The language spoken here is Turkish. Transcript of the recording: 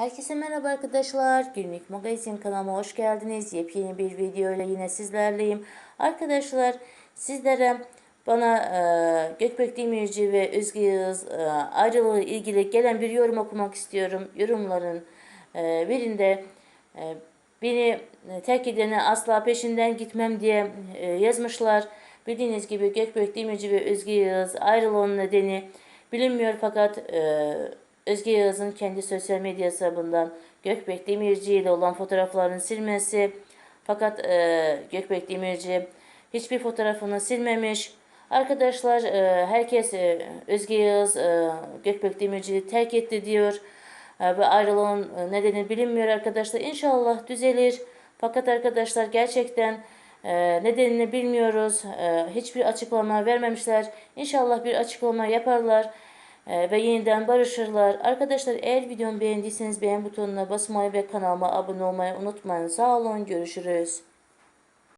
Herkese merhaba arkadaşlar. Günlük Magazin kanalıma hoş geldiniz. Yepyeni bir video ile yine sizlerleyim. Arkadaşlar sizlere bana e, Gökbek Demirci ve Özge Yağız e, ayrılığı ilgili gelen bir yorum okumak istiyorum. Yorumların e, birinde e, beni terk edene asla peşinden gitmem diye e, yazmışlar. Bildiğiniz gibi Gökbek Demirci ve Özge Yağız ayrılığının nedeni bilinmiyor fakat e, Özge Yağız'ın kendi sosyal medya hesabından Gökbek Demirci ile olan fotoğraflarını silmesi fakat e, Gökbek Demirci hiçbir fotoğrafını silmemiş. Arkadaşlar e, herkes e, Özge Yağız e, Gökbek Demirci'yi terk etti diyor. E, ve ayrılığın e, nedeni bilinmiyor arkadaşlar. İnşallah düzelir. Fakat arkadaşlar gerçekten e, nedenini bilmiyoruz. E, hiçbir açıklama vermemişler. İnşallah bir açıklama yaparlar. E, ve yeniden barışırlar. Arkadaşlar eğer videomu beğendiyseniz beğen butonuna basmayı ve kanalıma abone olmayı unutmayın. Sağ olun. Görüşürüz.